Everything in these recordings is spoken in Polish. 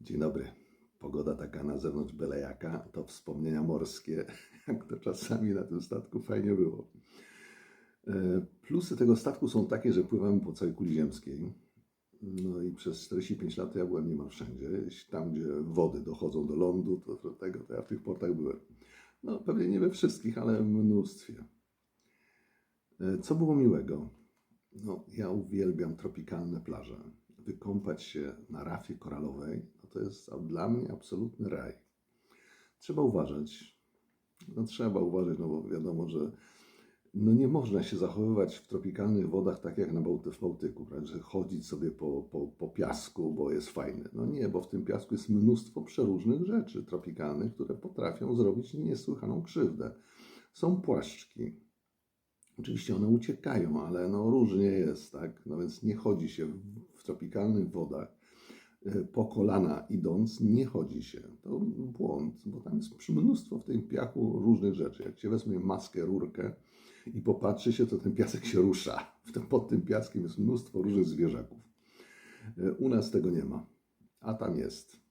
Dzień dobry. Pogoda taka na zewnątrz byle jaka, to wspomnienia morskie, jak to czasami na tym statku fajnie było. E, Plusy tego statku są takie, że pływamy po całej kuli ziemskiej. No i przez 45 lat ja byłem niemal wszędzie. Tam, gdzie wody dochodzą do lądu, to, to tego, to ja w tych portach byłem. No pewnie nie we wszystkich, ale mnóstwie. E, Co było miłego? No, ja uwielbiam tropikalne plaże. Wykąpać się na rafie koralowej, jest dla mnie absolutny raj. Trzeba uważać. No trzeba uważać, no bo wiadomo, że no nie można się zachowywać w tropikalnych wodach tak jak na Bałty, w Bałtyku, prawda? że chodzić sobie po, po, po piasku, bo jest fajny. No nie, bo w tym piasku jest mnóstwo przeróżnych rzeczy tropikalnych, które potrafią zrobić niesłychaną krzywdę. Są płaszczki, Oczywiście one uciekają, ale no różnie jest, tak? No więc nie chodzi się w, w tropikalnych wodach po kolana idąc, nie chodzi się. To błąd, bo tam jest mnóstwo w tym piachu różnych rzeczy. Jak się wezmie maskę, rurkę i popatrzy się, to ten piasek się rusza. Pod tym piaskiem jest mnóstwo różnych zwierzaków. E, U nas tego nie ma, a tam jest.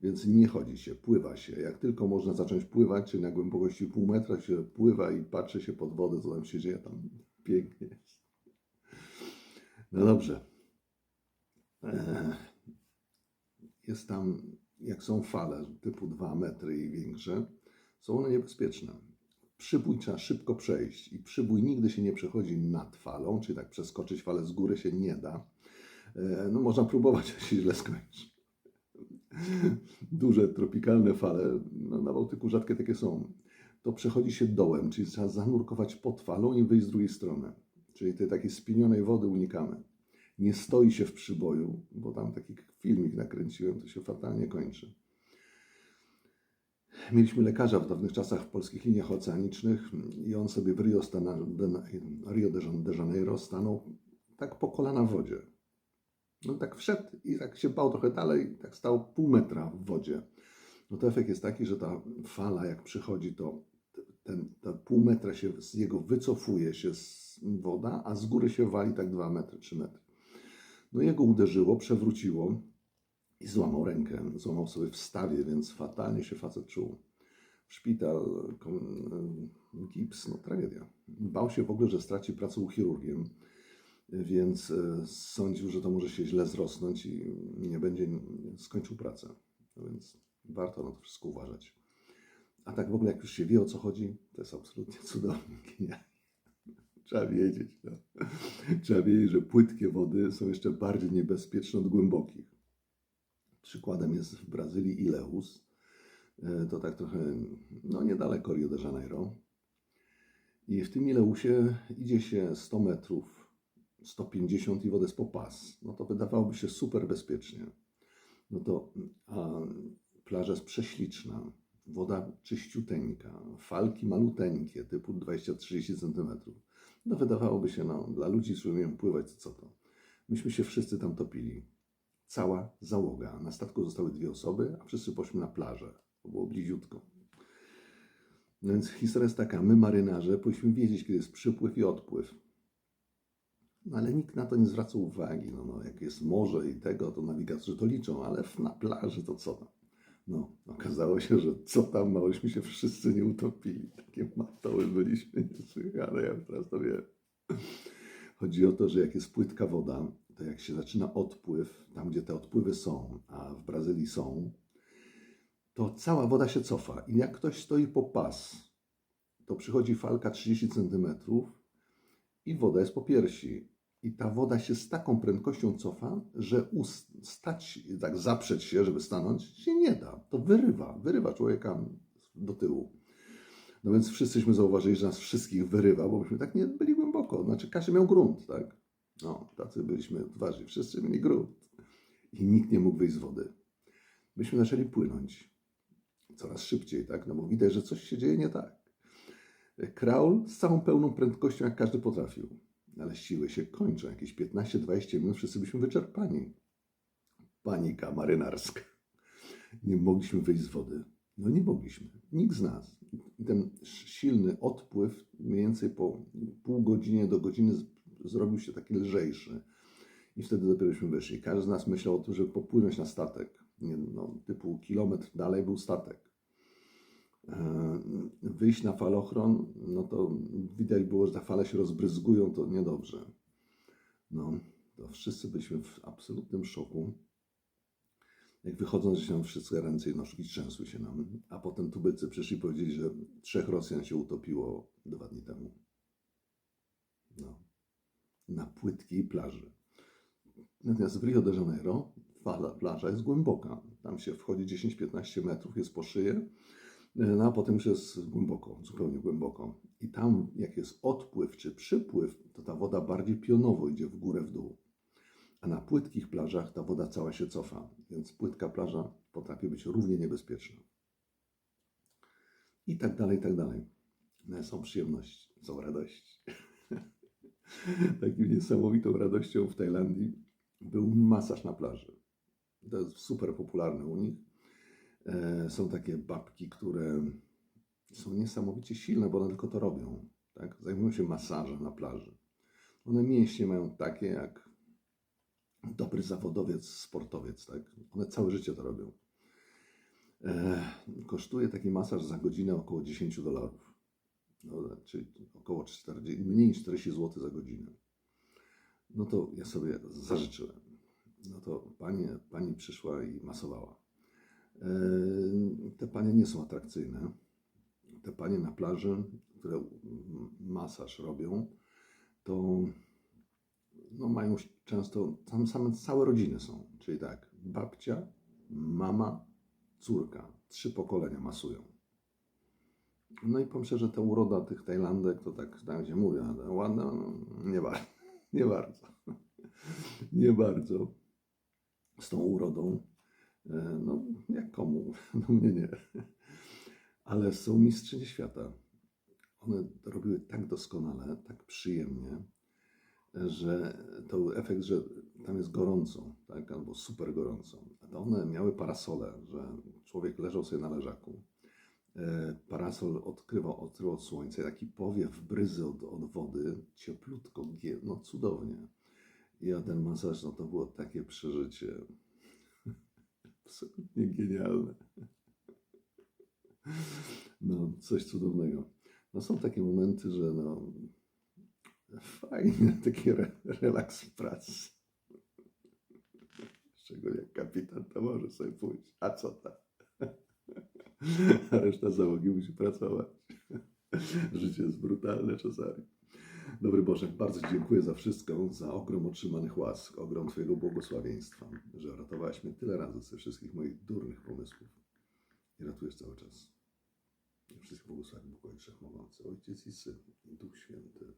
Więc nie chodzi się, pływa się. Jak tylko można zacząć pływać, czyli na głębokości pół metra się pływa i patrzy się pod wodę, co tam się dzieje, tam pięknie jest. No dobrze. Eee, Jest tam, jak są fale typu 2 metry i większe, są one niebezpieczne. Przybój trzeba szybko przejść i przybój nigdy się nie przechodzi nad falą, czyli tak przeskoczyć falę z góry się nie da. Eee, No można próbować, ale się źle skończy duże tropikalne fale, no, na Bałtyku rzadkie takie są, to przechodzi się dołem, czyli trzeba zanurkować pod falą i wyjść z drugiej strony. Czyli tej takiej spienionej wody unikamy. Nie stoi się w przyboju, bo tam taki filmik nakręciłem, to się fatalnie kończy. Mieliśmy lekarza w dawnych czasach w polskich liniach oceanicznych i on sobie w Rio, Stana, Rio de Janeiro stanął tak po kolana w wodzie. No tak wszedł i tak się bał trochę dalej, tak stał pół metra w wodzie. No to efekt jest taki, że ta fala jak przychodzi, to ten, ta pół metra się z jego wycofuje się z woda, a z góry się wali tak dwa metry, trzy metry. No jego uderzyło, przewróciło i złamał rękę. Złamał sobie w stawie, więc fatalnie się facet czuł. Szpital, kom- gips, no tragedia. Bał się w ogóle, że straci pracę u chirurgiem więc e, sądził, że to może się źle zrosnąć i nie będzie skończył pracę. No więc warto na to wszystko uważać. A tak w ogóle, jak już się wie o co chodzi, to jest absolutnie cudownie. Nie. Trzeba wiedzieć. No. Trzeba wiedzieć, że płytkie wody są jeszcze bardziej niebezpieczne od głębokich. Przykładem jest w Brazylii Ileus. E, To tak trochę, no niedaleko Rio de Janeiro. I w tym Ileusie idzie się 100 metrów 150 i wodę jest po pas, no to wydawałoby się super bezpiecznie. No to a plaża jest prześliczna, woda czyściuteńka, falki maluteńkie, typu 20-30 cm. No wydawałoby się, no dla ludzi, którzy umieją pływać, co to? Myśmy się wszyscy tam topili. Cała załoga. Na statku zostały dwie osoby, a wszyscy poszliśmy na plażę. To było bliziutko. No więc historia jest taka, my marynarze powinniśmy wiedzieć, kiedy jest przypływ i odpływ. No ale nikt na to nie zwraca uwagi. No, no, jak jest morze i tego, to nawigatorzy to liczą, ale na plaży to co tam? No, okazało się, że co tam, małyśmy się wszyscy nie utopili. Takie matoły byliśmy niesłychane, ja teraz to wiem. Chodzi o to, że jak jest płytka woda, to jak się zaczyna odpływ, tam gdzie te odpływy są, a w Brazylii są, to cała woda się cofa. I jak ktoś stoi po pas, to przychodzi falka 30 centymetrów i woda jest po piersi. I ta woda się z taką prędkością cofa, że stać, tak zaprzeć się, żeby stanąć, się nie da. To wyrywa, wyrywa człowieka do tyłu. No więc wszyscyśmy zauważyli, że nas wszystkich wyrywa, bo myśmy tak nie byli głęboko. Znaczy każdy miał grunt, tak? No, tacy byliśmy odważni. Wszyscy mieli grunt. I nikt nie mógł wyjść z wody. Myśmy zaczęli płynąć coraz szybciej, tak? No bo widać, że coś się dzieje nie tak. Kraul z całą pełną prędkością, jak każdy potrafił. Ale siły się kończą. Jakieś 15-20 minut wszyscy byliśmy wyczerpani. Panika marynarska. Nie mogliśmy wyjść z wody. No nie mogliśmy. Nikt z nas. Ten silny odpływ mniej więcej po pół godzinie do godziny zrobił się taki lżejszy. I wtedy dopierośmy wyszli. Każdy z nas myślał o tym, żeby popłynąć na statek. no, typu kilometr dalej był statek. E, Wyjść na falochron, no to widać było, że te fale się rozbryzgują, to niedobrze. No, to wszyscy byliśmy w absolutnym szoku. Jak wychodząc, że się wszystkie ręce i nóżki trzęsły się nam, a potem tubylcy przyszli i powiedzieli, że trzech Rosjan się utopiło dwa dni temu. No. Na płytkiej plaży. Natomiast w Rio de Janeiro fala, plaża jest głęboka. Tam się wchodzi 10-15 metrów, jest po szyję, no a potem już jest głęboko, zupełnie głęboko. I tam, jak jest odpływ czy przypływ, to ta woda bardziej pionowo idzie w górę, w dół. A na płytkich plażach ta woda cała się cofa, więc płytka plaża potrafi być równie niebezpieczna. I tak dalej, i tak dalej. No, są przyjemności, są radości. Taką niesamowitą radością w Tajlandii był masaż na plaży. To jest super popularne u nich. E, Są takie babki, które są niesamowicie silne, bo one tylko to robią. Tak? Zajmują się masażem na plaży. One mięśnie mają takie jak dobry zawodowiec, sportowiec. Tak? One całe życie to robią. E, kosztuje taki masaż za godzinę około 10 dolarów. No, czyli około 40, mniej niż 40 zł za godzinę. No to ja sobie zażyczyłem. No to pani, pani przyszła i masowała. E, Te panie nie są atrakcyjne. Te panie na plaży, które masaż robią, to no mają często, tam same całe rodziny są. Czyli tak, babcia, mama, córka. Trzy pokolenia masują. No i pomyślę, że ta uroda tych Tajlandek, to tak tam gdzie mówię, ale ładna, no, nie bardzo. Nie bardzo. Nie bardzo. Z tą urodą. E, No, jak komu? No mnie nie. Ale są mistrzynie świata. One robiły tak doskonale, tak przyjemnie, że to efekt, że tam jest gorąco, tak, albo super gorąco. A to one miały parasole, że człowiek leżał sobie na leżaku. E, Parasol odkrywał, odkrywał od słońca, taki powiew bryzy od, od wody, cieplutko, no cudownie. I a ten masaż, no to było takie przeżycie. Absolutnie genialne. No, coś cudownego. No są takie momenty, że no fajnie, taki re, relaks w pracy. Szczególnie jak kapitan to może sobie pójść. A co tam? A reszta załogi musi pracować. Życie jest brutalne czasami. Dobry Boże, bardzo dziękuję za wszystko, za ogrom otrzymanych łask, ogrom Twojego błogosławieństwa, że ratowałeś mnie tyle razy ze wszystkich moich durnych pomysłów i ratujesz cały czas. Wszystkich błogosławię Bóg Ojciec Wszechmogący, Ojciec i Syn i Duch Święty.